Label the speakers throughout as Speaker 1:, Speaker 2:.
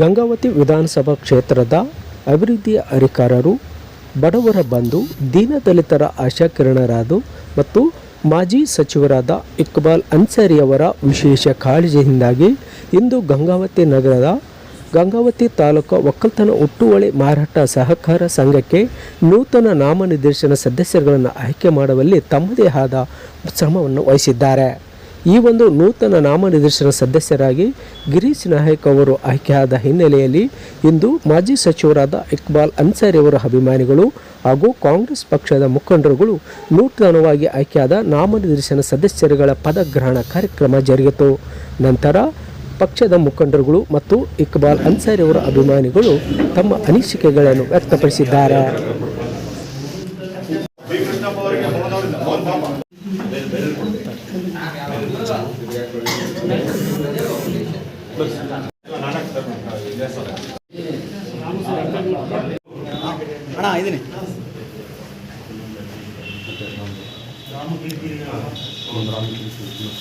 Speaker 1: ಗಂಗಾವತಿ ವಿಧಾನಸಭಾ ಕ್ಷೇತ್ರದ ಅಭಿವೃದ್ಧಿಯ ಅಧಿಕಾರರು, ಬಡವರ ಬಂಧು ದೀನದಲಿತರ ಆಶಾಕಿರಣರಾದ ಮತ್ತು ಮಾಜಿ ಸಚಿವರಾದ ಇಕ್ಬಾಲ್ ಅನ್ಸಾರಿಯವರ ವಿಶೇಷ ಕಾಳಜಿಯಿಂದಾಗಿ ಇಂದು ಗಂಗಾವತಿ ನಗರದ ಗಂಗಾವತಿ ತಾಲೂಕು ಒಕ್ಕಲ್ತನ ಹುಟ್ಟುವಳಿ ಮಾರಾಟ ಸಹಕಾರ ಸಂಘಕ್ಕೆ ನೂತನ ನಾಮನಿರ್ದೇಶನ ಸದಸ್ಯರುಗಳನ್ನು ಆಯ್ಕೆ ಮಾಡುವಲ್ಲಿ ತಮ್ಮದೇ ಆದ ಶ್ರಮವನ್ನು ವಹಿಸಿದ್ದಾರೆ. ಈ ಒಂದು ನೂತನ ನಾಮನಿರ್ದೇಶನ ಸದಸ್ಯರಾಗಿ ಗಿರೀಶ್ ನಾಯಕ್ ಅವರು ಆಯ್ಕೆಯಾದ ಹಿನ್ನೆಲೆಯಲ್ಲಿ ಇಂದು ಮಾಜಿ ಸಚಿವರಾದ ಇಕ್ಬಾಲ್ ಅನ್ಸಾರಿ ಅವರ ಅಭಿಮಾನಿಗಳು ಹಾಗೂ ಕಾಂಗ್ರೆಸ್ ಪಕ್ಷದ ಮುಖಂಡರುಗಳು ನೂತನವಾಗಿ ಆಯ್ಕೆಯಾದ ನಾಮನಿರ್ದೇಶನ ಸದಸ್ಯರುಗಳ ಪದಗ್ರಹಣ ಕಾರ್ಯಕ್ರಮ ಜರುಗಿತು. ನಂತರ ಪಕ್ಷದ ಮುಖಂಡರುಗಳು ಮತ್ತು ಇಕ್ಬಾಲ್ ಅನ್ಸಾರಿ ಅವರ ಅಭಿಮಾನಿಗಳು ತಮ್ಮ ಅನಿಸಿಕೆಗಳನ್ನು ವ್ಯಕ್ತಪಡಿಸಿದ್ದಾರೆ.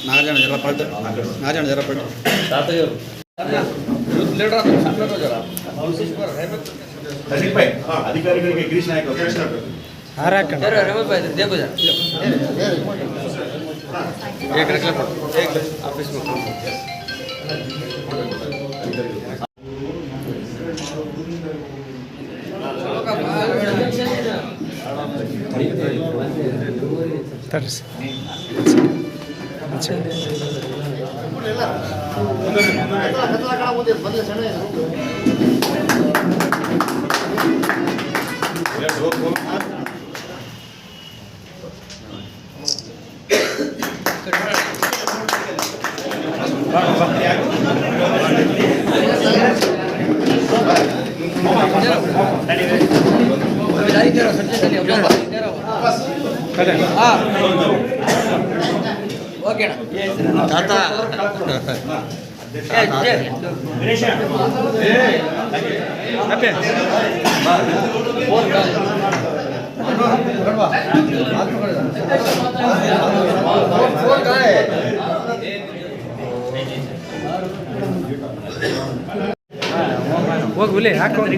Speaker 2: నారాయణ జర పడ్డ నారాయణ జర పడ్డ తాతయ్య
Speaker 3: లీడర్ అధికారికరికి గిరీష్ నాయక్ ఆఫీస్ ಅವರು
Speaker 1: ಹೋಗಿ ಹುಲಿ ಹಾಕೋ ಹುಲಿ.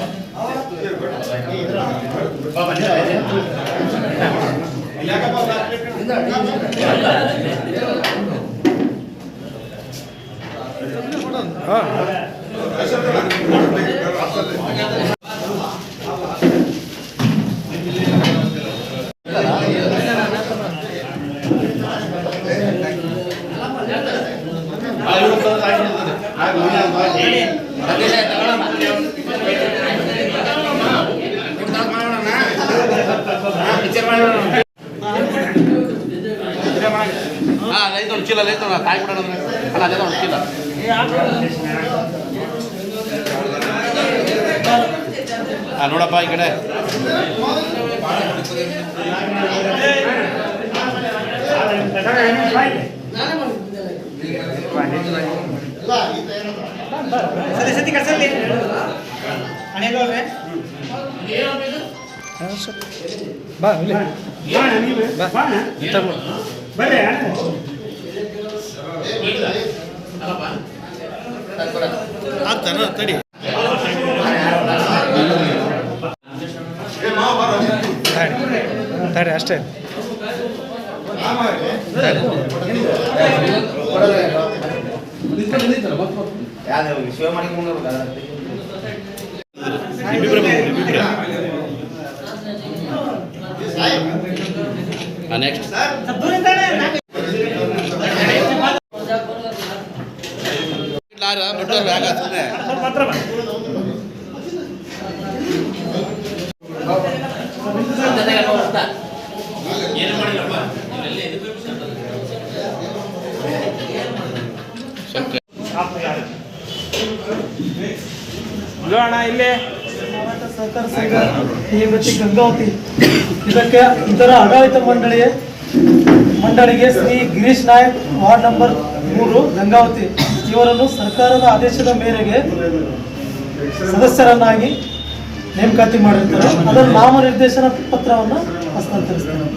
Speaker 1: ಹಾಕ ಮಗರ್ ಹಾಂ
Speaker 4: ಒಂದು ಚೀಲ ಲೈತು ಕಾಯಿ ಬಿಡೋಣ ಅಲ್ಲ ಅದೇ ಒಂದು ಚೀಲ ಹಾಂ ನೋಡಪ್ಪ ಈ ಕಡೆ.
Speaker 1: ಬಾ ಹುಲಿ ಬಾ ಇಂಥ
Speaker 2: ಆಗ್ತಾನ ತಡಿ.
Speaker 1: ತಡಿ ಅಷ್ಟೇ.
Speaker 4: ನೆಕ್ಸ್ಟ್ ಬಿಟ್ಟು ಬ್ಯಾಗ ಸುಮ್ಮನೆ
Speaker 5: ಸಹಕಾರ ಸಂಘ ಈ ವ್ಯಕ್ತಿ ಗಂಗಾವತಿ. ಇದಕ್ಕೆ ಇದರ ಆಡಳಿತ ಮಂಡಳಿಯ ಮಂಡಳಿಗೆ ಶ್ರೀ ಗಿರೀಶ್ ನಾಯಕ್ ವಾರ್ಡ್ ನಂಬರ್ ಮೂರು ಗಂಗಾವತಿ. ಇವರನ್ನು ಸರ್ಕಾರದ ಆದೇಶದ ಮೇರೆಗೆ ಸದಸ್ಯರನ್ನಾಗಿ ನೇಮಕಾತಿ ಮಾಡಿರ್ತಾರೆ. ಅದರ ನಾಮನಿರ್ದೇಶನ ಪತ್ರವನ್ನು ಹಸ್ತಾಂತರಿಸ್ತಾರೆ.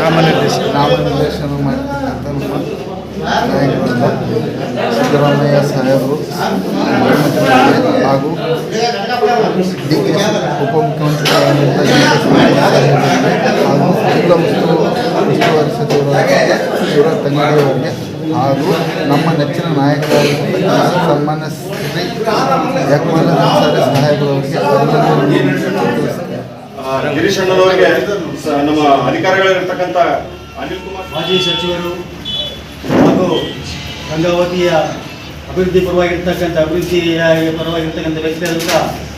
Speaker 6: ನಾಮನಿರ್ದೇಶನ ಮಾಡಿರ್ತಕ್ಕಂಥ ನಮ್ಮ ನಾಯಕರಾದ ಸಿದ್ದರಾಮಯ್ಯ ಸಾಹೇಬರು ಹಾಗೂ ಡಿ ಕೆ ಕೆ ಹಾಗೂ ಜಿಲ್ಲಾ ಉಸ್ತುವ ಉಸ್ತುವಾರಿ ಸಚಿವರಾದ ಹಾಗೂ ನಮ್ಮ ನೆಚ್ಚಿನ ನಾಯಕರಾಗಿರ್ತಕ್ಕಂಥ ಸನ್ಮಾನ್ಯ ಶ್ರೀ ಅನ್ಸಾರಿ ಸಾಹೇಬರವರಿಗೆ
Speaker 3: ಗಿರೀಶ್ ಅಣ್ಣನವರಿಗೆ ನಮ್ಮ ಅಧಿಕಾರಿಗಳಿರ್ತಕ್ಕಂಥ ಅನಿಲ್ ಕುಮಾರ್
Speaker 2: ಮಾಜಿ ಸಚಿವರು ಹಾಗೂ ಗಂಗಾವತಿಯ ಅಭಿವೃದ್ಧಿ ಪರವಾಗಿರ್ತಕ್ಕಂಥ ಅಭಿವೃದ್ಧಿಯ ಪರವಾಗಿರ್ತಕ್ಕಂಥ ವ್ಯಕ್ತಿಯಾದಂಥ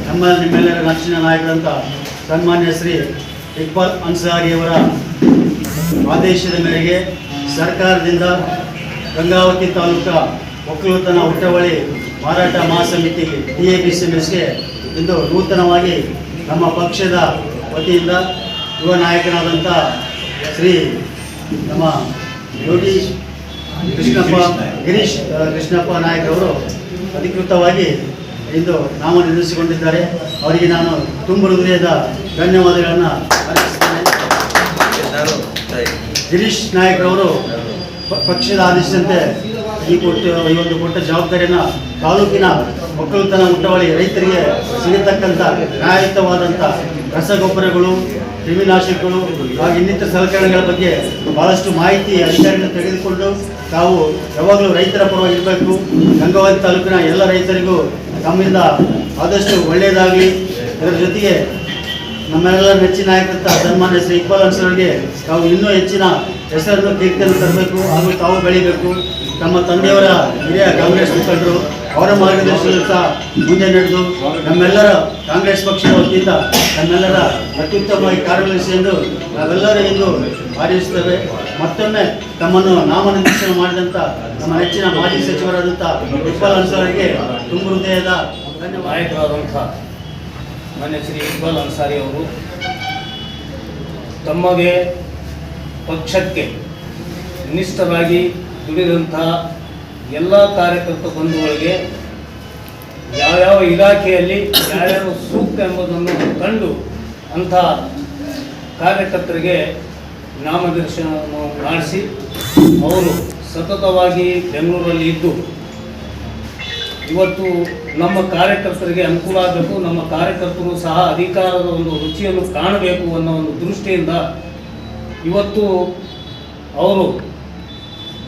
Speaker 2: ನಮ್ಮ ನಿಮ್ಮೆಲ್ಲರ ನೆಚ್ಚಿನ ನಾಯಕರಂಥ ಸನ್ಮಾನ್ಯ ಶ್ರೀ ಇಕ್ಬಾಲ್ ಅನ್ಸಾರಿಯವರ ಆದೇಶದ ಮೇರೆಗೆ ಸರ್ಕಾರದಿಂದ ಗಂಗಾವತಿ ತಾಲೂಕಾ ಒಕ್ಕಲುತನ ಹುಟ್ಟವಳಿ ಮಾರಾಟ ಮಹಾಸಮಿತಿ ಡಿ ಎ ಬಿ ಸಿ ಎಸ್ಗೆ ಇಂದು ನೂತನವಾಗಿ ನಮ್ಮ ಪಕ್ಷದ ವತಿಯಿಂದ ಯುವ ನಾಯಕನಾದಂಥ ಶ್ರೀ ನಮ್ಮ ಯೋಗಿ ಕೃಷ್ಣಪ್ಪ ಗಿರೀಶ್ ಕೃಷ್ಣಪ್ಪ ನಾಯಕರವರು ಅಧಿಕೃತವಾಗಿ ಇಂದು ನಾಮ ನಿರ್ಮಿಸಿಕೊಂಡಿದ್ದಾರೆ. ಅವರಿಗೆ ನಾನು ತುಂಬ ಹೃದಯದ ಧನ್ಯವಾದಗಳನ್ನು ಅರ್ಪಿಸುತ್ತೇನೆ. ಗಿರೀಶ್ ನಾಯಕರವರು ಪಕ್ಷದ ಆದೇಶದಂತೆ ಈ ಕೊಟ್ಟ, ಈ ಒಂದು ಕೊಟ್ಟ ಜವಾಬ್ದಾರಿಯನ್ನು ತಾಲೂಕಿನ ಒಕ್ಕಲುತನ ಮುಟ್ಟವಳಿ ರೈತರಿಗೆ ಸಿಗತಕ್ಕಂಥ ನ್ಯಾಯಯುತವಾದಂಥ ರಸಗೊಬ್ಬರಗಳು, ಕ್ರಿಮಿನಾಶಕಗಳು, ಹಾಗೂ ಇನ್ನಿತರ ಸಲಕರಣೆಗಳ ಬಗ್ಗೆ ಭಾಳಷ್ಟು ಮಾಹಿತಿ ಅಧಿಕಾರಿಗಳು ತೆಗೆದುಕೊಂಡು ತಾವು ಯಾವಾಗಲೂ ರೈತರ ಪರವಾಗಿರಬೇಕು ಗಂಗಾವತಿ ತಾಲೂಕಿನ ಎಲ್ಲ ರೈತರಿಗೂ ತಮ್ಮಿಂದ ಆದಷ್ಟು ಒಳ್ಳೆಯದಾಗಲಿ. ಇದರ ಜೊತೆಗೆ ನಮ್ಮೆಲ್ಲ ನೆಚ್ಚಿನ ನಾಯಕರಂತ ಸನ್ಮಾನ್ಯ ಶ್ರೀ ಇಕ್ಬಾಲ್ ಅನ್ಸರ್ಗೆ ತಾವು ಇನ್ನೂ ಹೆಚ್ಚಿನ ಹೆಸರನ್ನು ಕೀರ್ತಿಯನ್ನು ತರಬೇಕು ಹಾಗೂ ತಾವು ಬೆಳಿಬೇಕು. ನಮ್ಮ ತಂದೆಯವರ ಹಿರಿಯ ಕಾಂಗ್ರೆಸ್ ಮುಖಂಡರು ಅವರ ಮಾರ್ಗದರ್ಶನದಲ್ಲಿ ಮುಂದೆ ನಡೆದು ನಮ್ಮೆಲ್ಲರ ಕಾಂಗ್ರೆಸ್ ಪಕ್ಷದ ವತಿಯಿಂದ ನಮ್ಮೆಲ್ಲರ ಅತ್ಯುತ್ತಮವಾಗಿ ಕಾರ್ಯನಿರ್ವಹಿಸಿ ಎಂದು ನಾವೆಲ್ಲರೂ ಇಂದು ಆರಿಸುತ್ತೇವೆ ಮತ್ತೊಮ್ಮೆ ತಮ್ಮನ್ನು ನಾಮನಿರ್ದೇಶನ ಮಾಡಿದಂಥ ನಮ್ಮ ನೆಚ್ಚಿನ ಮಾಜಿ ಸಚಿವರಾದಂಥ ಇಕ್ಬಾಲ್ ಅನ್ಸಾರಿಗೆ ತುಂಬ ಹೃದಯದ
Speaker 7: ನಾಯಕರಾದಂಥ ಮಾನ್ಯ ಶ್ರೀ ಇಕ್ಬಾಲ್ ಅನ್ಸಾರಿ ಅವರು, ತಮಗೆ ಪಕ್ಷಕ್ಕೆ ನಿಷ್ಠರಾಗಿ ದುಡಿದಂತಹ ಎಲ್ಲ ಕಾರ್ಯಕರ್ತ ಬಂಧುಗಳಿಗೆ ಯಾವ್ಯಾವ ಇಲಾಖೆಯಲ್ಲಿ ಯಾವ್ಯಾವ ಸೂಕ್ತ ಎಂಬುದನ್ನು ಕಂಡು ಅಂಥ ಕಾರ್ಯಕರ್ತರಿಗೆ ನಾಮನಿರ್ದೇಶನವನ್ನು ಮಾಡಿಸಿ, ಅವರು ಸತತವಾಗಿ ಬೆಂಗಳೂರಲ್ಲಿ ಇದ್ದು, ಇವತ್ತು ನಮ್ಮ ಕಾರ್ಯಕರ್ತರಿಗೆ ಅನುಕೂಲ ಆಗಬೇಕು, ನಮ್ಮ ಕಾರ್ಯಕರ್ತರು ಸಹ ಅಧಿಕಾರದ ಒಂದು ರುಚಿಯನ್ನು ಕಾಣಬೇಕು ಅನ್ನೋ ಒಂದು ದೃಷ್ಟಿಯಿಂದ ಇವತ್ತು ಅವರು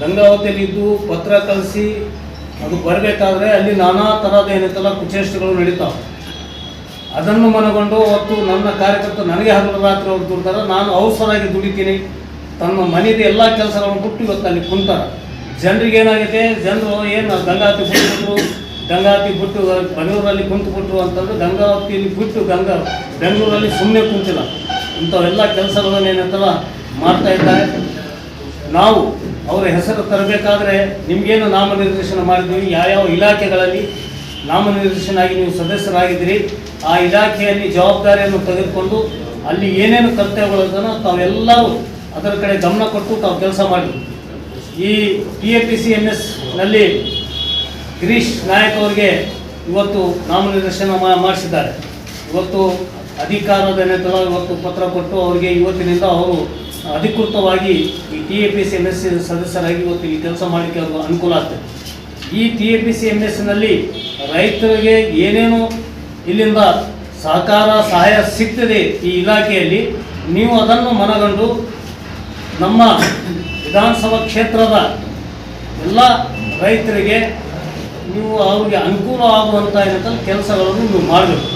Speaker 7: ಗಂಗಾವತಿಯಲ್ಲಿದ್ದು ಪತ್ರ ಕಳಿಸಿ ಅದು ಬರಬೇಕಾದ್ರೆ ಅಲ್ಲಿ ನಾನಾ ಥರದ ಏನಂತಲ್ಲ ಕುಚೇಷ್ಟಗಳು ನಡೀತಾವೆ. ಅದನ್ನು ಮನಗೊಂಡು ಅವತ್ತು ನನ್ನ ಕಾರ್ಯಕರ್ತರು ನನಗೆ ಹಗಲು ರಾತ್ರಿ ಅವ್ರು ದುಡ್ತಾರೆ ನಾನು ಅವಸರಾಗಿ ದುಡಿತೀನಿ. ತನ್ನ ಮನೆಯದ ಎಲ್ಲ ಕೆಲಸಗಳನ್ನು ಬಿಟ್ಟು ಇವತ್ತು ಅಲ್ಲಿ ಕುಂತಾರೆ. ಜನರಿಗೆ ಏನಾಗಿದೆ ಜನರು ಏನು ಗಂಗಾವತಿ ಬಿಟ್ಟುಬಿಟ್ರು ಗಂಗಾವತಿ ಬಿಟ್ಟು ಬೆಂಗಳೂರಲ್ಲಿ ಕುಂತು ಬಿಟ್ಟು ಅಂತಂದ್ರೆ ಗಂಗಾವತಿಯಲ್ಲಿ ಬಿಟ್ಟು ಗಂಗಾ, ಬೆಂಗಳೂರಲ್ಲಿ ಸುಮ್ಮನೆ ಕುಂತಿಲ್ಲ. ಇಂಥವೆಲ್ಲ ಕೆಲಸಗಳನ್ನು ಏನಂತಲ್ಲ ಮಾಡ್ತಾ ಇದ್ದಾರೆ. ನಾವು ಅವರ ಹೆಸರು ತರಬೇಕಾದ್ರೆ ನಿಮಗೇನು ನಾಮನಿರ್ದೇಶನ ಮಾಡಿದ್ದೀವಿ? ಯಾವ್ಯಾವ ಇಲಾಖೆಗಳಲ್ಲಿ ನಾಮನಿರ್ದೇಶನ ಆಗಿ ನೀವು ಸದಸ್ಯರಾಗಿದ್ದೀರಿ? ಆ ಇಲಾಖೆಯಲ್ಲಿ ಜವಾಬ್ದಾರಿಯನ್ನು ತೆಗೆದುಕೊಂಡು ಅಲ್ಲಿ ಏನೇನು ಕರ್ತವ್ಯಗಳನ್ನು ತಾವೆಲ್ಲರೂ ಅದರ ಕಡೆ ಗಮನ ಕೊಟ್ಟು ತಾವು ಕೆಲಸ ಮಾಡಿ. ಈ P A P C M ಎಸ್ನಲ್ಲಿ Girish Nayak ಅವರಿಗೆ ಇವತ್ತು ನಾಮನಿರ್ದೇಶನ ಮಾಡಿಸಿದ್ದಾರೆ. ಇವತ್ತು ಅಧಿಕಾರದ ನೇತೃತ್ವ ಇವತ್ತು ಪತ್ರ ಕೊಟ್ಟು ಅವರಿಗೆ ಇವತ್ತಿನಿಂದ ಅವರು ಅಧಿಕೃತವಾಗಿ ಈ T A P C M S ಸದಸ್ಯರಾಗಿ ಇವತ್ತು ಈ ಕೆಲಸ ಮಾಡಲಿಕ್ಕೆ ಅವ್ರಿಗೆ ಅನುಕೂಲ ಆಗ್ತದೆ. ಈ T A P C M ಎಸ್ನಲ್ಲಿ ರೈತರಿಗೆ ಏನೇನು ಇಲ್ಲಿಂದ ಸಹಕಾರ ಸಹಾಯ ಸಿಗ್ತದೆ ಈ ಇಲಾಖೆಯಲ್ಲಿ ನೀವು ಅದನ್ನು ಮನಗಂಡು ನಮ್ಮ ವಿಧಾನಸಭಾ ಕ್ಷೇತ್ರದ ಎಲ್ಲ ರೈತರಿಗೆ ನೀವು ಅವ್ರಿಗೆ ಅನುಕೂಲ ಆಗುವಂಥ ಏನಂತ ಕೆಲಸಗಳನ್ನು ನೀವು ಮಾಡಬೇಕು.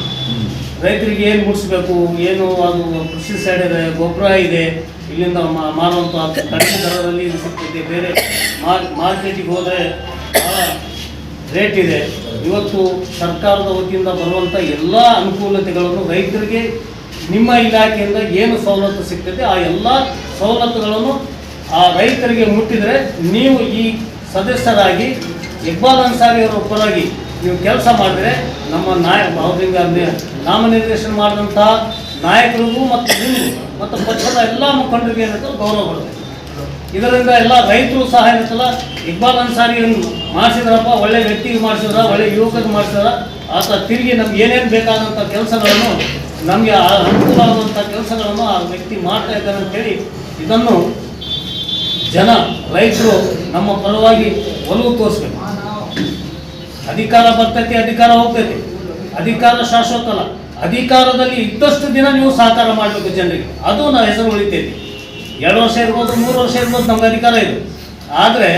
Speaker 7: ರೈತರಿಗೆ ಏನು ಮುಡಿಸ್ಬೇಕು ಏನು ಅದು ಕೃಷಿ ಸೈಡ್ ಇದೆ ಗೊಬ್ಬರ ಇದೆ ಇಲ್ಲಿಂದ ಮಾ- ಮಾರುವಂಥ ಕಡಿಮೆ ದರದಲ್ಲಿ ಇದು ಸಿಗ್ತೈತೆ. ಬೇರೆ ಮಾರ್ಕೆಟಿಗೆ ಹೋದರೆ ರೇಟ್ ಇದೆ. ಇವತ್ತು ಸರ್ಕಾರದ ವತಿಯಿಂದ ಬರುವಂಥ ಎಲ್ಲ ಅನುಕೂಲತೆಗಳನ್ನು ರೈತರಿಗೆ ನಿಮ್ಮ ಇಲಾಖೆಯಿಂದ ಏನು ಸವಲತ್ತು ಸಿಗ್ತದೆ ಆ ಎಲ್ಲ ಸವಲತ್ತುಗಳನ್ನು ಆ ರೈತರಿಗೆ ಮುಟ್ಟಿದರೆ ನೀವು ಈ ಸದಸ್ಯರಾಗಿ, ಇಕ್ಬಾಲ್ ಅನ್ಸಾರಿ ಅವರ ಪರವಾಗಿ ನೀವು ಕೆಲಸ ಮಾಡಿದರೆ ನಮ್ಮ ನಾಯ ಅವರಿಂದ ನಾಮನಿರ್ದೇಶನ ಮಾಡಿದಂಥ ನಾಯಕರಿಗೂ ಮತ್ತು ಮತ್ತು ಪಕ್ಷದ ಎಲ್ಲ ಮುಖಂಡರಿಗೆ ಏನಂತ ಗೌರವ ಬರುತ್ತೆ ಇದರಿಂದ ಎಲ್ಲ ರೈತರು ಸಹ ಏನಿರ್ತಲ್ಲ, ಇಕ್ಬಾಲ್ ಅನ್ಸಾರಿ ಮಾಡಿಸಿದ್ರಪ್ಪ, ಒಳ್ಳೆ ವ್ಯಕ್ತಿಗೆ ಮಾಡಿಸಿದ್ರ, ಒಳ್ಳೆ ಯುವಕರಿಗೆ ಮಾಡಿಸಿದ್ರ, ಆತ ತಿರುಗಿ ನಮ್ಗೆ ಏನೇನು ಬೇಕಾದಂಥ ಕೆಲಸಗಳನ್ನು, ನಮಗೆ ಅನುಕೂಲ ಆಗುವಂಥ ಕೆಲಸಗಳನ್ನು ಆ ವ್ಯಕ್ತಿ ಮಾಡ್ತಾ ಇದ್ದಾನೆ ಅಂತೇಳಿ ಇದನ್ನು ಜನ, ರೈತರು ನಮ್ಮ ಪರವಾಗಿ ಒಲವು ತೋರಿಸ್ಬೇಕು. ಅಧಿಕಾರ ಬರ್ತೈತಿ, ಅಧಿಕಾರ ಹೋಗ್ತೈತಿ. ಅಧಿಕಾರ ಶಾಶ್ವತ ಅಲ್ಲ ಅಧಿಕಾರದಲ್ಲಿ ಇದ್ದಷ್ಟು ದಿನ ನೀವು ಸಹಕಾರ ಮಾಡಬೇಕು ಜನರಿಗೆ. ಅದು ನಾವು ಹೆಸರು ಉಳಿತೈತಿ. ಎರಡು ವರ್ಷ ಇರ್ಬೋದು, ಮೂರು ವರ್ಷ ಇರ್ಬೋದು, ನಮ್ಗೆ ಅಧಿಕಾರ ಇದು. ಆದರೆ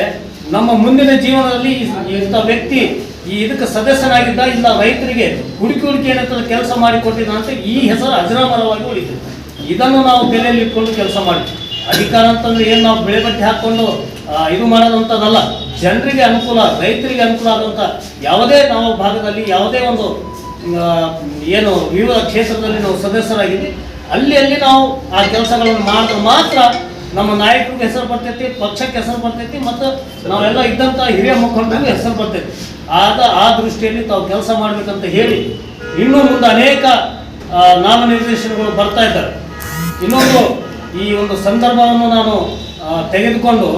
Speaker 7: ನಮ್ಮ ಮುಂದಿನ ಜೀವನದಲ್ಲಿ ಇಂಥ ವ್ಯಕ್ತಿ ಈ ಇದಕ್ಕೆ ಸದಸ್ಯನಾಗಿದ್ದ ಇಲ್ಲ ರೈತರಿಗೆ ಹುಡುಕಿ ಹುಡುಕಿ ಏನಂತ ಕೆಲಸ ಮಾಡಿಕೊಟ್ಟಿದ್ದ ಅಂತ ಈ ಹೆಸರು ಅಜರಾಮರವಾಗಿ ಉಳಿತೈತಿ. ಇದನ್ನು ನಾವು ತಲೆಯಲ್ಲಿ ಇಟ್ಕೊಂಡು ಕೆಲಸ ಮಾಡಿ. ಅಧಿಕಾರ ಅಂತಂದ್ರೆ ಏನು ನಾವು ಬೆಳೆ ಬಟ್ಟೆ ಹಾಕ್ಕೊಂಡು ಇದು ಮಾಡೋದಂಥದ್ದಲ್ಲ ಜನರಿಗೆ ಅನುಕೂಲ, ರೈತರಿಗೆ ಅನುಕೂಲ ಆದಂಥ ಯಾವುದೇ ನಾವು ಭಾಗದಲ್ಲಿ ಯಾವುದೇ ಒಂದು ಏನು ವಿವಿಧ ಕ್ಷೇತ್ರದಲ್ಲಿ ನಾವು ಸದಸ್ಯರಾಗಿದ್ವಿ. ಅಲ್ಲಿ ಅಲ್ಲಿ ನಾವು ಆ ಕೆಲಸಗಳನ್ನು ಮಾಡಿದ್ರೆ ಮಾತ್ರ ನಮ್ಮ ನಾಯಕರಿಗೆ ಹೆಸರು ಬರ್ತೈತಿ, ಪಕ್ಷಕ್ಕೆ ಹೆಸರು ಬರ್ತೈತಿ ಮತ್ತು ನಾವೆಲ್ಲ ಇದ್ದಂಥ ಹಿರಿಯ ಮುಖಂಡರಿಗೆ ಹೆಸರು ಬರ್ತೈತಿ. ಆದ, ಆ ದೃಷ್ಟಿಯಲ್ಲಿ ತಾವು ಕೆಲಸ ಮಾಡಬೇಕಂತ ಹೇಳಿ ಇನ್ನೂ ಮುಂದೆ ಅನೇಕ ನಾಮ ನಾಮನಿರ್ದೇಶನಗಳು ಬರ್ತಾ ಇದ್ದಾರೆ. ಇನ್ನೊಂದು ಈ ಒಂದು ಸಂದರ್ಭವನ್ನು ನಾನು ತೆಗೆದುಕೊಂಡು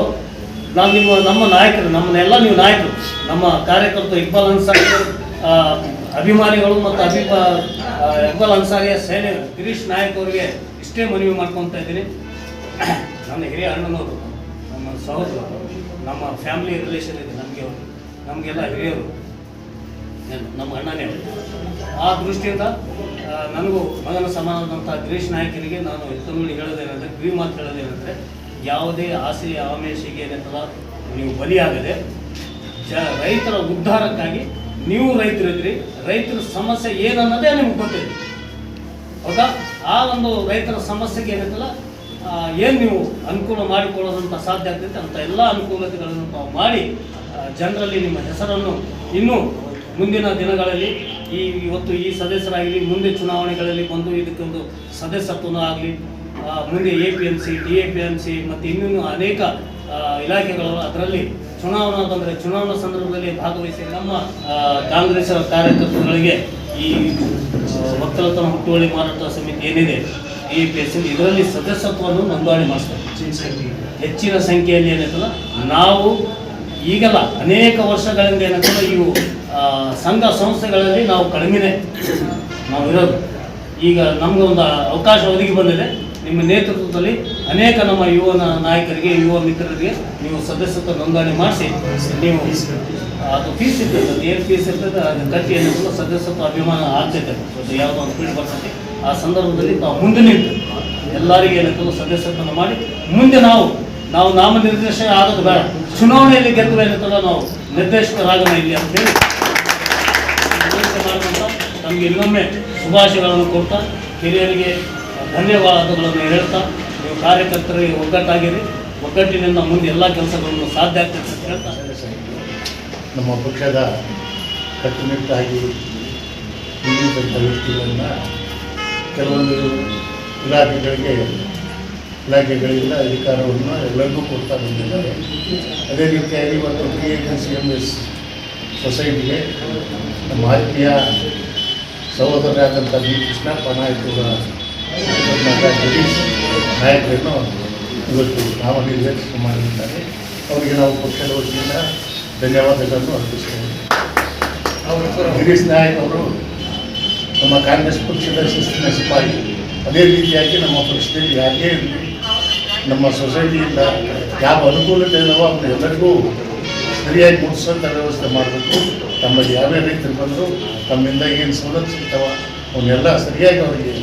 Speaker 7: ನಾನು ನಿಮ್ಮ, ನಮ್ಮ ನಾಯಕರು, ನಮ್ಮನ್ನೆಲ್ಲ ನೀವು ನಾಯಕರು. ನಮ್ಮ ಕಾರ್ಯಕರ್ತರು ಇಕ್ಬಾಲ್ ಅಭಿಮಾನಿಗಳು ಮತ್ತು ಅಭಿಮ ಆ, ಅನ್ಸಾರಿಯ ಸೇನೆ ಗಿರೀಶ್ ನಾಯಕ್ ಅವರಿಗೆ ಇಷ್ಟೇ ಮನವಿ ಮಾಡ್ಕೊತ ಇದ್ದೀನಿ. ನನ್ನ ಹಿರಿಯ ಅಣ್ಣನವರು ನಮ್ಮ ಸಹೋದರರು ನಮ್ಮ ಫ್ಯಾಮಿಲಿ ರಿಲೇಷನ್ ಇದೆ ನಮಗೆ ಅವರು ನಮಗೆಲ್ಲ ಹಿರಿಯರು ನಮ್ಮ ಅಣ್ಣನೇ ಅವರು. ಆ ದೃಷ್ಟಿಯಿಂದ ನನಗೂ ಮಗನ ಸಮಾನದಂಥ ಗಿರೀಶ್ ನಾಯಕನಿಗೆ ನಾನು ಎತ್ತನುಡಿ ಹೇಳೋದೇನೆಂದರೆ ಕಿವಿ ಮಾತು ಹೇಳೋದೇನೆಂದರೆ ಯಾವುದೇ ಆಸೆ ಆಮೇಶಿಗೆ ಏನಂತಲ್ಲ ನೀವು ಬಲಿಯಾಗದೆ ಜ ರೈತರ ಉದ್ಧಾರಕ್ಕಾಗಿ ನೀವು ರೈತರಿದ್ರಿ ರೈತರ ಸಮಸ್ಯೆ ಏನನ್ನೋದೇ ನಿಮ್ಗೆ ಗೊತ್ತಿದೆ ಹೌದಾ? ಆ ಒಂದು ರೈತರ ಸಮಸ್ಯೆಗೆ ಏನಂತಲ್ಲ ಏನು ನೀವು ಅನುಕೂಲ ಮಾಡಿಕೊಳ್ಳೋದಂತ ಸಾಧ್ಯ ಆಗ್ತೈತೆ ಅಂತ ಎಲ್ಲ ಅನುಕೂಲತೆಗಳನ್ನು ಮಾಡಿ ಜನರಲ್ಲಿ ನಿಮ್ಮ ಹೆಸರನ್ನು ಇನ್ನೂ ಮುಂದಿನ ದಿನಗಳಲ್ಲಿ ಈ, ಇವತ್ತು ಈ ಸದಸ್ಯರಾಗಲಿ, ಮುಂದೆ ಚುನಾವಣೆಗಳಲ್ಲಿ ಬಂದು ಇದಕ್ಕೊಂದು ಸದಸ್ಯತ್ವನೂ ಆಗಲಿ ಮುಂದೆ A P M C D A P M C ಮತ್ತು ಇನ್ನೂ ಅನೇಕ ಇಲಾಖೆಗಳು ಅದರಲ್ಲಿ ಚುನಾವಣಾ ಬಂದರೆ ಚುನಾವಣಾ ಸಂದರ್ಭದಲ್ಲಿ ಭಾಗವಹಿಸಿ ನಮ್ಮ ಕಾಂಗ್ರೆಸ್ ಕಾರ್ಯಕರ್ತರುಗಳಿಗೆ ಈ ಒಕ್ಕಲತನ ಹುಟ್ಟುವಳಿ ಮಾರಾಟ ಸಮಿತಿ ಏನಿದೆ, ಈ ಪಿ ಇದರಲ್ಲಿ ಸದಸ್ಯತ್ವವನ್ನು ನೋಂದಣಿ ಮಾಡಿಸ್ತಾರೆ ಹೆಚ್ಚಿನ ಸಂಖ್ಯೆಯಲ್ಲಿ ಏನಾಯ್ತಲ್ಲ ನಾವು ಈಗಲ್ಲ ಅನೇಕ ವರ್ಷಗಳಿಂದ ಏನಾಯ್ತಲ್ಲ ಇವು ಸಂಘ ಸಂಸ್ಥೆಗಳಲ್ಲಿ ನಾವು ಕಡಿಮೆನೆ ನಾವು ಇರೋದು. ಈಗ ನಮ್ಗೆ ಒಂದು ಅವಕಾಶ ಒದಗಿ ಬಂದಿದೆ. ನಿಮ್ಮ ನೇತೃತ್ವದಲ್ಲಿ ಅನೇಕ ನಮ್ಮ ಯುವ ನಾಯಕರಿಗೆ, ಯುವ ಮಿತ್ರರಿಗೆ ನೀವು ಸದಸ್ಯತ್ವ ನೋಂದಣಿ ಮಾಡಿಸಿ, ನೀವು ಅದು ಫೀಸ್ ಇರ್ತದೆ ಏನು ಫೀಸ್ ಇರ್ತದೆ, ಅದು ಗಟ್ಟಿಯನ್ನು ಕೂಡ ಸದಸ್ಯತ್ವ ಅಭಿಮಾನ ಆಗ್ತೈತೆ. ಅದು ಯಾವುದೋ ಒಂದು ಪೀಳಿ ಬರ್ತೈತಿ. ಆ ಸಂದರ್ಭದಲ್ಲಿ ನಾವು ಮುಂದೆ ನಿಂತು ಎಲ್ಲರಿಗೆ ಏನಂತಲೂ ಸದಸ್ಯತ್ವನ ಮಾಡಿ, ಮುಂದೆ ನಾವು ನಾವು ನಾಮನಿರ್ದೇಶನ ಆಗೋದು ಬೇಡ. ಚುನಾವಣೆಯಲ್ಲಿ ಗೆದ್ದರೆ ಏನಂತಲ್ಲ ನಾವು ನಿರ್ದೇಶಕರಾಗೋಣ ಇಲ್ಲಿ ಅಂತೇಳಿ ಹೇಳಿ. ಮಾಡುವಂತ ನಮಗೆ ಇನ್ನೊಮ್ಮೆ ಶುಭಾಶಯಗಳನ್ನು ಕೊಡ್ತಾ, ಹಿರಿಯರಿಗೆ ಧನ್ಯವಾದಗಳನ್ನು ಹೇಳ್ತಾ, ನೀವು ಕಾರ್ಯಕರ್ತರಿಗೆ ಒಗ್ಗಟ್ಟಾಗಿರಿ. ಒಗ್ಗಟ್ಟಿನಿಂದ ಮುಂದೆ ಎಲ್ಲ ಕೆಲಸಗಳನ್ನು ಸಾಧ್ಯ ಆಗ್ತದೆ ಅಂತ ಹೇಳ್ತಾ.
Speaker 8: ನಮ್ಮ ಪಕ್ಷದ ಕಟ್ಟುನಿಟ್ಟಾಗಿ ನಿಲ್ಲಿಸಿದಂಥ ವ್ಯಕ್ತಿಗಳನ್ನು ಕೆಲವೊಂದು ಇಲಾಖೆಗಳಿಗೆ, ಇಲಾಖೆಗಳಿಂದ ಅಧಿಕಾರವನ್ನು ಎಲ್ಲರಿಗೂ ಕೊಡ್ತಾ ಬಂದಿದ್ದಾರೆ. ಅದೇ ರೀತಿಯಾಗಿ ಇವತ್ತು K N C M S ಸೊಸೈಟಿಗೆ ನಮ್ಮ ಆತ್ಮೀಯ ಸಹೋದರರಾದಂಥ ಬಿ ನಾಯಕರ ಗಿರೀಶ್ ನಾಯಕರನ್ನು ಇವತ್ತು ನಾಮನಿರ್ದೇಶನ ಮಾಡಿದ್ದಾರೆ ಅವರಿಗೆ ನಾವು ಪಕ್ಷದ ವತಿಯಿಂದ ಧನ್ಯವಾದಗಳನ್ನು ಅರ್ಪಿಸ್ತೇವೆ ಗಿರೀಶ್ ನಾಯಕ್ ಅವರು ನಮ್ಮ ಕಾಂಗ್ರೆಸ್ ಪಕ್ಷದ ಶಿಸ್ತಿನ ಸಿಪಾಯಿ ಅದೇ ರೀತಿಯಾಗಿ ನಮ್ಮ ಪಕ್ಷದಲ್ಲಿ ಯಾಕೆ ನಮ್ಮ ಸೊಸೈಟಿಯಿಂದ ಯಾವ ಅನುಕೂಲತೆ ಇದಾವೋ ಅದನ್ನು ಎಲ್ಲರಿಗೂ ಸರಿಯಾಗಿ ಮುಗಿಸೋಂಥ ವ್ಯವಸ್ಥೆ ಮಾಡಬೇಕು ತಮ್ಮಲ್ಲಿ ಯಾವ್ಯಾವ ರೈತರು ಬಂದರೂ ತಮ್ಮಿಂದ ಏನು ಸವಲತ್ತು ಸಿಗ್ತಾವ ಅವನ್ನೆಲ್ಲ ಸರಿಯಾಗಿ ಅವರಿಗೆ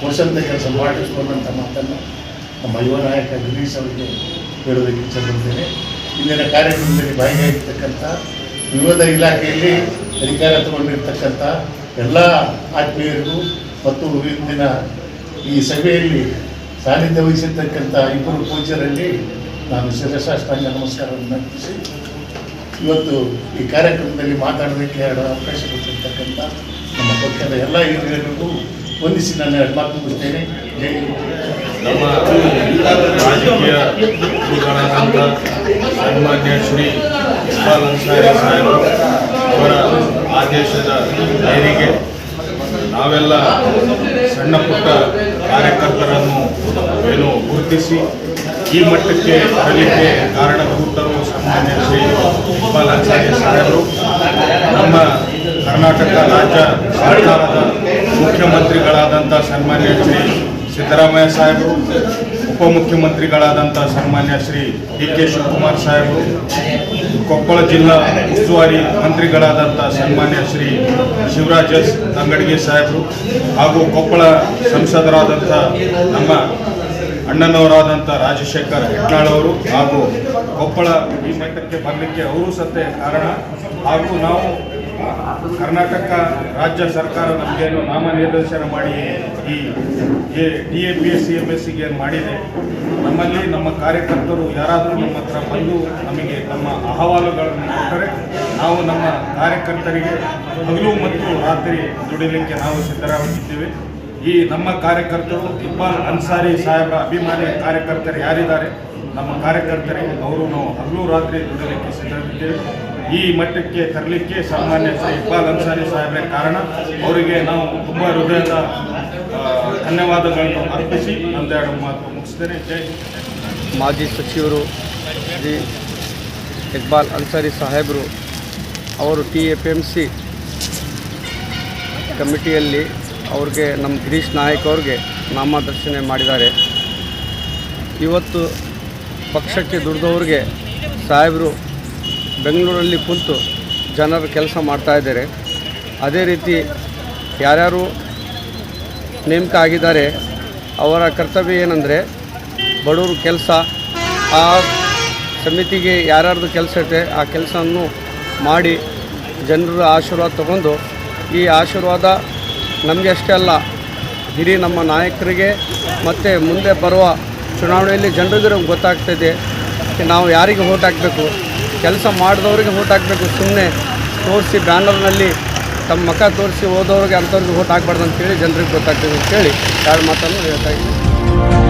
Speaker 8: ಕೊಡಿಸಂಥ ಕೆಲಸ ಮಾಡಿಸ್ಕೊಂಡಂಥ ಮಾತನ್ನು ನಮ್ಮ ಯುವ ನಾಯಕ ಗಿರೀಶ್ ಅವರಿಗೆ ಹೇಳೋದಕ್ಕೆ ಇಚ್ಛೆಪಡ್ತೇನೆ ಇಂದಿನ ಕಾರ್ಯಕ್ರಮದಲ್ಲಿ ಭಾಗಿಯಾಗಿರ್ತಕ್ಕಂಥ ವಿವಿಧ ಇಲಾಖೆಯಲ್ಲಿ ಅಧಿಕಾರ ತಗೊಂಡಿರ್ತಕ್ಕಂಥ ಎಲ್ಲ ಆತ್ಮೀಯರಿಗೂ ಮತ್ತು ಇಂದಿನ ಈ ಸಭೆಯಲ್ಲಿ ಸಾನ್ನಿಧ್ಯ ವಹಿಸಿರ್ತಕ್ಕಂಥ ಇಬ್ಬರು ಪೂಜ್ಯರಲ್ಲಿ ನಾನು ಶಿರಸಾಷ್ಟಾಂಗ ನಮಸ್ಕಾರವನ್ನು ಅರ್ಪಿಸಿ, ಇವತ್ತು ಈ ಕಾರ್ಯಕ್ರಮದಲ್ಲಿ ಮಾತಾಡೋದಕ್ಕೆ ಎರಡು ಅವಕಾಶ ಕೊಟ್ಟಿರ್ತಕ್ಕಂಥ ನಮ್ಮ ಪಕ್ಷದ ಎಲ್ಲ ಹಿರಿಯರಿಗೂ ವಂದಿಸಿ ನನ್ನ ಮಾತು ಮುಗಿಸ್ತೇನೆ.
Speaker 9: ನಮ್ಮ ರಾಜಕೀಯ ಗುರುಗಳಾದಂಥ ಸನ್ಮಾನ್ಯ ಶ್ರೀ ಅವರ ಆದೇಶದ ಮೇರೆಗೆ ನಾವೆಲ್ಲ ಸಣ್ಣ ಪುಟ್ಟ ಕಾರ್ಯಕರ್ತರನ್ನು ಏನು ಗುರುತಿಸಿ ಈ ಮಟ್ಟಕ್ಕೆ ತರಲಿಕ್ಕೆ ಕಾರಣಭೂತರು ಸನ್ಮಾನ್ಯ ಶ್ರೀ ಅನ್ಸಾರಿ ಸಾಹೇಬರು ನಮ್ಮ ಕರ್ನಾಟಕ ರಾಜ್ಯ ಸರ್ಕಾರದ ಮುಖ್ಯಮಂತ್ರಿಗಳಾದಂಥ ಸನ್ಮಾನ್ಯ ಶ್ರೀ ಸಿದ್ದರಾಮಯ್ಯ ಸಾಹೇಬರು ಉಪಮುಖ್ಯಮಂತ್ರಿಗಳಾದಂಥ ಸನ್ಮಾನ್ಯ ಶ್ರೀ ಡಿ ಕೆ ಶಿವಕುಮಾರ್ ಸಾಹೇಬರು ಕೊಪ್ಪಳ ಜಿಲ್ಲಾ ಉಸ್ತುವಾರಿ ಮಂತ್ರಿಗಳಾದಂಥ ಸನ್ಮಾನ್ಯ ಶ್ರೀ ಶಿವರಾಜ್ ಎಸ್ ಅಂಗಡಿಗೆ ಸಾಹೇಬರು ಹಾಗೂ ಕೊಪ್ಪಳ ಸಂಸದರಾದಂಥ ನಮ್ಮ ಅಣ್ಣನವರಾದಂಥ ರಾಜಶೇಖರ್ ಹೆಟ್ನಾಳ್ ಅವರು ಹಾಗೂ ಕೊಪ್ಪಳ ಈ ಮಟ್ಟಕ್ಕೆ ಬರಲಿಕ್ಕೆ ಅವರು ಸತ್ತೆ ಕಾರಣ. ಹಾಗೂ ನಾವು ಕರ್ನಾಟಕ ರಾಜ್ಯ ಸರ್ಕಾರ ನಮಗೇನು ನಾಮನಿರ್ದೇಶನ ಮಾಡಿ ಈ D A P S C M S ಸಿಗೆ ಏನು ಮಾಡಿದೆ, ನಮ್ಮಲ್ಲಿ ನಮ್ಮ ಕಾರ್ಯಕರ್ತರು ಯಾರಾದರೂ ನಮ್ಮ ಹತ್ರ ಬಂದು ನಮಗೆ ನಮ್ಮ ಅಹವಾಲುಗಳನ್ನು ಕೊಟ್ಟರೆ ನಾವು ನಮ್ಮ ಕಾರ್ಯಕರ್ತರಿಗೆ ಹಗಲು ಮತ್ತು ರಾತ್ರಿ ದುಡಿಲಿಕ್ಕೆ ನಾವು ಸಿದ್ಧರಾಗುತ್ತಿದ್ದೇವೆ. ಈ ನಮ್ಮ ಕಾರ್ಯಕರ್ತರು ಇಕ್ಬಾಲ್ ಅನ್ಸಾರಿ ಸಾಹೇಬರ ಅಭಿಮಾನಿ ಕಾರ್ಯಕರ್ತರು ಯಾರಿದ್ದಾರೆ, ನಮ್ಮ ಕಾರ್ಯಕರ್ತರಿಗೆ ಅವರು ನಾವು ಹಗಲು ರಾತ್ರಿ ದುಡಿಲಿಕ್ಕೆ ಸಿದ್ಧರಿದ್ದೇವೆ. ಈ ಮಟ್ಟಕ್ಕೆ ತರಲಿಕ್ಕೆ ಸಾಮಾನ್ಯ ಇಕ್ಬಾಲ್ ಅನ್ಸಾರಿ ಸಾಹೇಬ್ರೆ ಕಾರಣ. ಅವರಿಗೆ ನಾವು ತುಂಬ ಹೃದಯದ ಧನ್ಯವಾದಗಳನ್ನು ಅರ್ಪಿಸಿ ನಂದೆರಡು ಮಾತು ಮುಗಿಸ್ತೇನೆ. ಜೈ
Speaker 10: ಮಾಜಿ ಸಚಿವರು ಶ್ರೀ ಇಕ್ಬಾಲ್ ಅನ್ಸಾರಿ ಸಾಹೇಬರು ಅವರು T A P M C ಕಮಿಟಿಯಲ್ಲಿ ಅವ್ರಿಗೆ ನಮ್ಮ ಗಿರೀಶ್ ನಾಯಕ್ ಅವ್ರಿಗೆ ನಾಮದರ್ಶನ ಮಾಡಿದ್ದಾರೆ. ಇವತ್ತು ಪಕ್ಷಕ್ಕೆ ದುಡಿದವ್ರಿಗೆ ಸಾಹೇಬರು ಬೆಂಗಳೂರಲ್ಲಿ ಕುಂತು ಜನರು ಕೆಲಸ ಮಾಡ್ತಾಯಿದ್ದಾರೆ ಅದೇ ರೀತಿ ಯಾರ್ಯಾರು ನೇಮಕ ಆಗಿದ್ದಾರೆ, ಅವರ ಕರ್ತವ್ಯ ಏನಂದರೆ ಬಡವರು ಕೆಲಸ. ಆ ಸಮಿತಿಗೆ ಯಾರ್ಯಾರ್ದು ಕೆಲಸ ಇರುತ್ತೆ ಆ ಕೆಲಸವನ್ನು ಮಾಡಿ ಜನರ ಆಶೀರ್ವಾದ ತಗೊಂಡು, ಈ ಆಶೀರ್ವಾದ ನಮಗೆ ಅಷ್ಟೇ ಅಲ್ಲ, ಹಿರಿಯ ನಮ್ಮ ನಾಯಕರಿಗೆ ಮತ್ತು ಮುಂದೆ ಬರುವ ಚುನಾವಣೆಯಲ್ಲಿ ಜನರಿಗೆ ಗೊತ್ತಾಗ್ತದೆ ನಾವು ಯಾರಿಗೆ ಓಟ್ ಹಾಕಬೇಕು? ಕೆಲಸ ಮಾಡಿದವ್ರಿಗೆ ಓಟ್ ಹಾಕಬೇಕು. ಸುಮ್ಮನೆ ತೋರಿಸಿ ಬ್ಯಾನರ್ನಲ್ಲಿ ತಮ್ಮ ಮಖ ತೋರಿಸಿ ಹೋದವ್ರಿಗೆ ಅಂಥವ್ರಿಗೆ ಓಟ್ ಹಾಕ್ಬಾರ್ದು ಅಂತೇಳಿ ಜನರಿಗೆ ಗೊತ್ತಾಗ್ತದೆ ಅಂತೇಳಿ ಎರಡು ಮಾತನ್ನು ಹೇಳ್ತಾ ಇದ್ದೀನಿ.